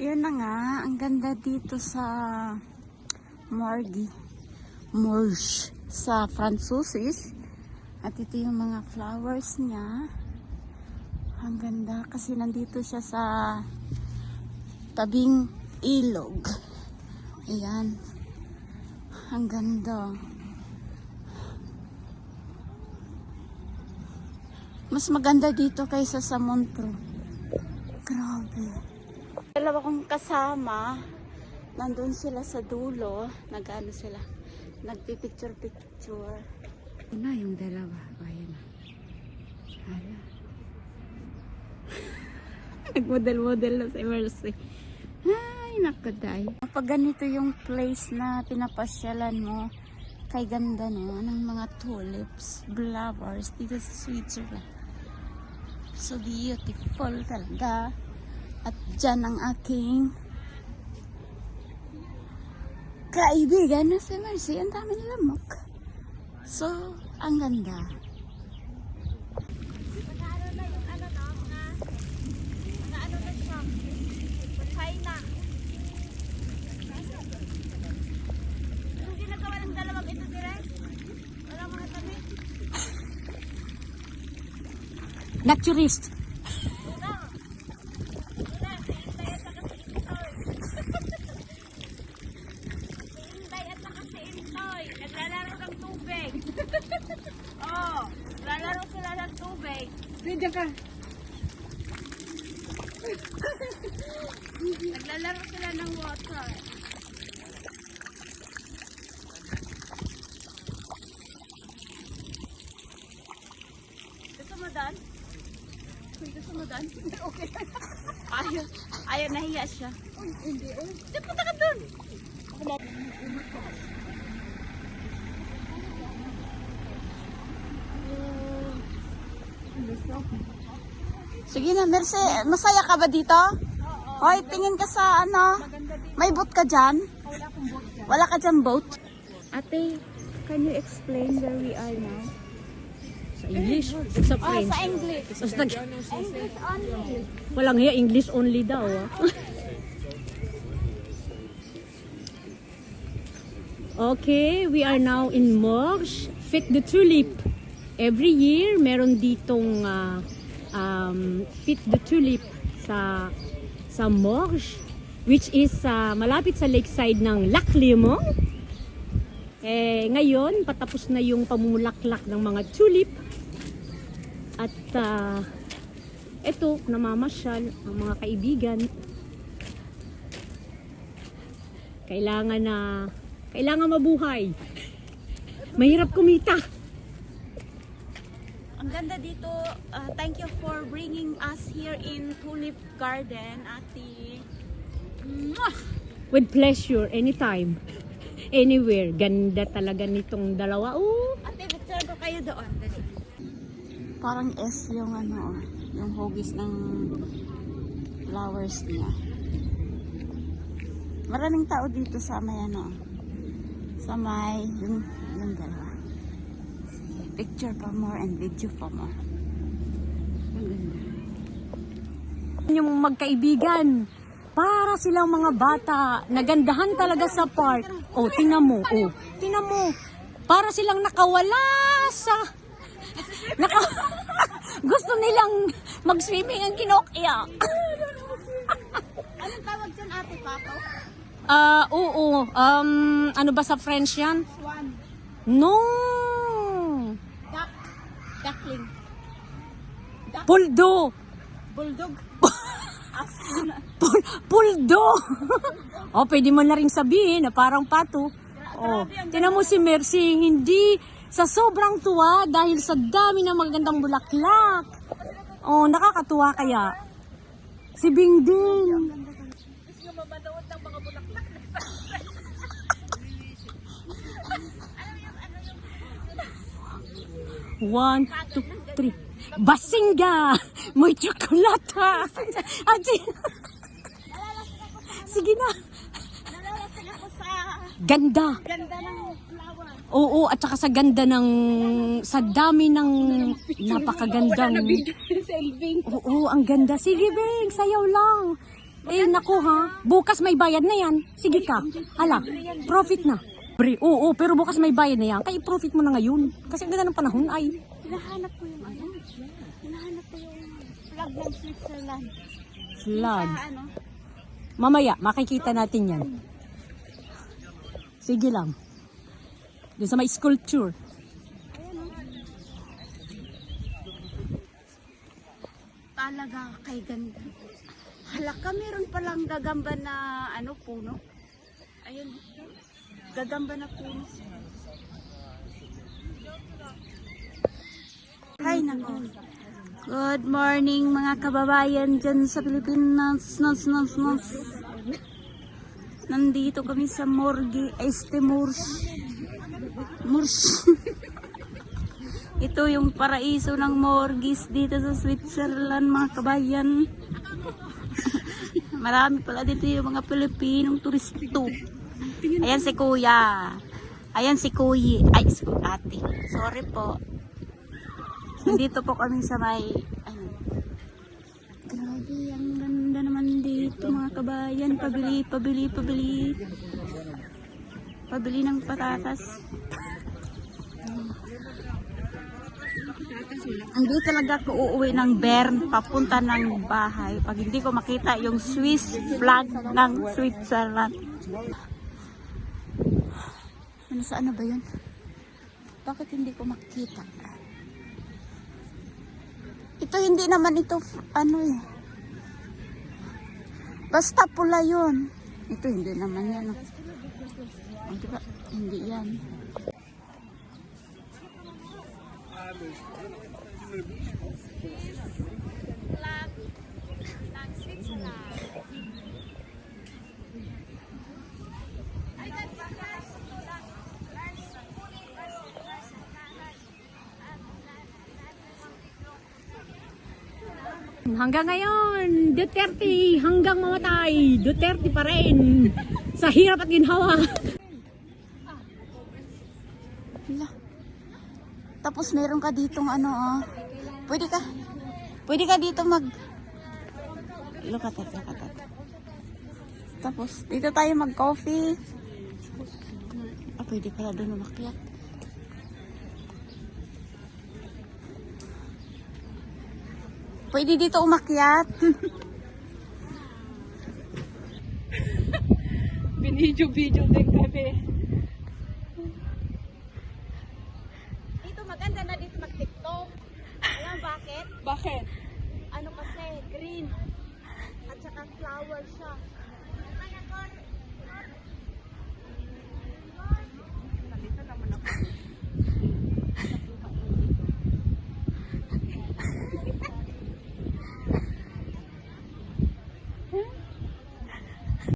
Yan na nga, ang ganda dito sa Morgi. Morge sa Fransusis. At ito yung mga flowers niya. Ang ganda kasi nandito siya sa tabing ilog. Ayan. Ang ganda. Mas maganda dito kaysa sa Montro. Grabe. Dalawa kong kasama, nandun sila sa dulo, nag-ano sila, nagpipicture-picture. Na yung dalawa. Ayan na. Hala. Nagmodel-model na si Mercy. Ay, nakaday. Kapag ganito yung place na pinapasyalan mo, kay ganda no, ng mga tulips, flowers dito sa Switzerland. So beautiful talaga. At dyan ang aking kaibigan na si Mercy. Ang dami lamok. So, ang ganda. Yung ginagawa ng dalawang ito direct, wala mga tabi. Naturist. Hintay at saka si Intoy, naglalaro ng tubig. oh, naglalaro sila ng tubig. Pwede ka. Naglalaro sila ng water. Gusto mo dan? Uy, gusto mo dan? okay. ayaw, ayaw, nahiya siya. Uy, hindi eh. Di, punta ka dun. Sige na, Mercy, masaya ka ba dito? Hoy, tingin ka sa ano? May boat ka dyan? Wala ka dyan boat? Ate, can you explain where we are now? Sa English? Sa Oh, French? sa English. Basta, English only. walang hiya, English only daw. Ah. okay, we are now in Morges, Fit the Tulip. Every year, meron ditong ah, um, Fit the Tulip sa sa Morges, which is sa malapit sa lakeside ng Lac Limon. Eh, ngayon, patapos na yung pamumulaklak ng mga tulip. At ah, eto, namamasyal ang mga kaibigan. Kailangan na, kailangan mabuhay. Mahirap kumita. Ang ganda dito. Uh, thank you for bringing us here in Tulip Garden, Ate. Mwah! With pleasure, anytime. Anywhere. Ganda talaga nitong dalawa. Oh, Ate, picture ko kayo doon. Parang S yung ano, yung hugis ng flowers niya. Maraming tao dito sa may ano, sa may yung, Picture pa more and video pa more. Ang ganda. yung magkaibigan. Para silang mga bata. Nagandahan talaga sa park. Oh, tingnan mo. Oh, tingnan mo. Para silang nakawala sa... Naka... Gusto nilang mag-swimming ang kinokya. Anong tawag dyan, Ate Pato? Ah, oo. Um, ano ba sa French yan? Swan. No. Puldo. Bulldog. Pul puldo. oh, pwede mo na rin sabihin na parang pato. Oh, tinan mo si Mercy, hindi sa sobrang tuwa dahil sa dami ng magagandang bulaklak. Oh, nakakatuwa kaya. Si Bingding. Gusto mo manood ng mga bulaklak na One, two, three. Basinga! May tsokolata! Sige na. Nalalasag ako sa Ganda. ganda ng flower. Oo, at saka sa ganda ng, sa dami ng napakagandang, oo, ang ganda. Sige, Beng, sayaw lang. Eh, naku ha. Bukas may bayad na yan. Sige ka. Hala, profit na. Oo, pero bukas may bayad na yan. Kaya i-profit mo na ngayon. Kasi ang ganda ng panahon ay. Hinahanap ko ano. Hinahanap ko yung flag ng Switzerland. Flood. Sa ano? Mamaya, makikita natin yan. Sige lang. Doon sa may sculpture. Talaga kay ganda. Halaka, meron palang gagamba na ano, puno. Ayun. Gagamba na puno. Hi, nako. Good morning mga kababayan dyan sa Pilipinas. Nas, nas, nas. Nandito kami sa Morgue Este Murs. Murs. Ito yung paraiso ng Morgis dito sa Switzerland mga kabayan. Marami pala dito yung mga Pilipinong turisto. Ayan si kuya. Ayan si kuyi. Ay, si ate. Sorry po. Nandito po kami sa may... Ano. Grabe, ang ganda naman dito mga kabayan. Pabili, pabili, pabili. Pabili ng patatas. Hindi talaga ako uuwi ng Bern papunta ng bahay pag hindi ko makita yung Swiss flag ng Switzerland. Ano sa ano ba yun? Bakit hindi ko makita? Ito hindi naman ito ano eh. Basta pula yun. Ito hindi naman yan. oh. Oh, di ba? Hindi yan. Hanggang ngayon, Duterte hanggang mamatay. Duterte pa rin. Sa hirap at ginhawa. Hala. Tapos meron ka ditong ano oh. Pwede ka. Pwede ka dito mag Look at that, look at that. Tapos dito tayo mag coffee. Ah, pwede pala doon umakyat. Pwede dito umakyat. Binidyo-video din kami. Dito maganda na dito mag-tiktok. Alam bakit? Bakit? Ano kasi, green. At saka flower siya.